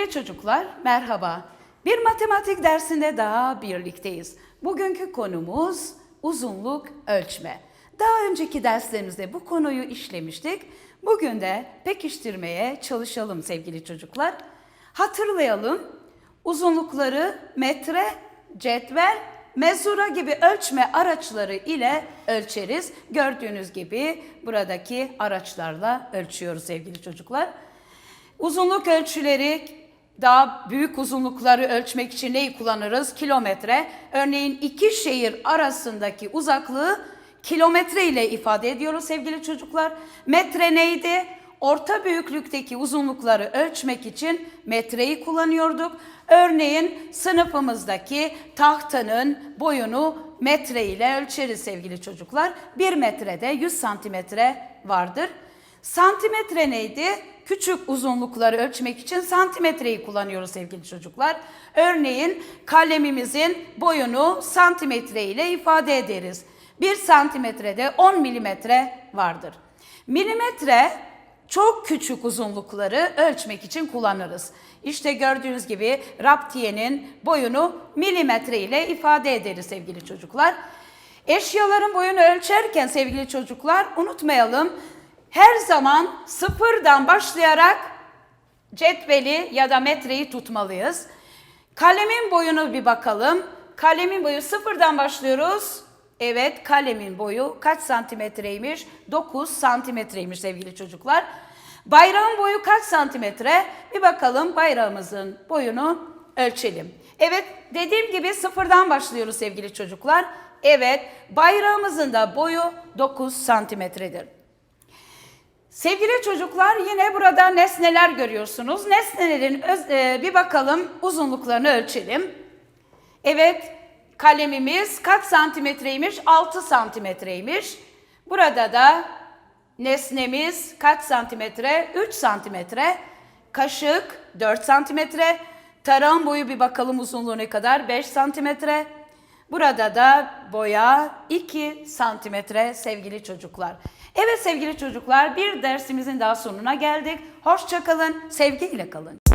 Sevgili çocuklar, merhaba. Bir matematik dersinde daha birlikteyiz. Bugünkü konumuz uzunluk ölçme. Daha önceki derslerimizde bu konuyu işlemiştik. Bugün de pekiştirmeye çalışalım sevgili çocuklar. Hatırlayalım. Uzunlukları metre, cetvel, mezura gibi ölçme araçları ile ölçeriz. Gördüğünüz gibi buradaki araçlarla ölçüyoruz sevgili çocuklar. Uzunluk ölçüleri daha büyük uzunlukları ölçmek için neyi kullanırız? Kilometre. Örneğin iki şehir arasındaki uzaklığı kilometre ile ifade ediyoruz sevgili çocuklar. Metre neydi? Orta büyüklükteki uzunlukları ölçmek için metreyi kullanıyorduk. Örneğin sınıfımızdaki tahtanın boyunu metre ile ölçeriz sevgili çocuklar. Bir metrede 100 santimetre vardır. Santimetre neydi? Küçük uzunlukları ölçmek için santimetreyi kullanıyoruz sevgili çocuklar. Örneğin kalemimizin boyunu santimetre ile ifade ederiz. Bir santimetrede 10 milimetre vardır. Milimetre çok küçük uzunlukları ölçmek için kullanırız. İşte gördüğünüz gibi raptiyenin boyunu milimetre ile ifade ederiz sevgili çocuklar. Eşyaların boyunu ölçerken sevgili çocuklar unutmayalım her zaman sıfırdan başlayarak cetveli ya da metreyi tutmalıyız. Kalemin boyunu bir bakalım. Kalemin boyu sıfırdan başlıyoruz. Evet kalemin boyu kaç santimetreymiş? 9 santimetreymiş sevgili çocuklar. Bayrağın boyu kaç santimetre? Bir bakalım bayrağımızın boyunu ölçelim. Evet dediğim gibi sıfırdan başlıyoruz sevgili çocuklar. Evet bayrağımızın da boyu 9 santimetredir. Sevgili çocuklar yine burada nesneler görüyorsunuz. Nesnelerin öz- e, bir bakalım uzunluklarını ölçelim. Evet kalemimiz kaç santimetreymiş? 6 santimetreymiş. Burada da nesnemiz kaç santimetre? 3 santimetre. Kaşık 4 santimetre. Tarağın boyu bir bakalım uzunluğu ne kadar? 5 santimetre. Burada da boya 2 santimetre sevgili çocuklar. Evet sevgili çocuklar bir dersimizin daha sonuna geldik. Hoşça kalın, sevgiyle kalın.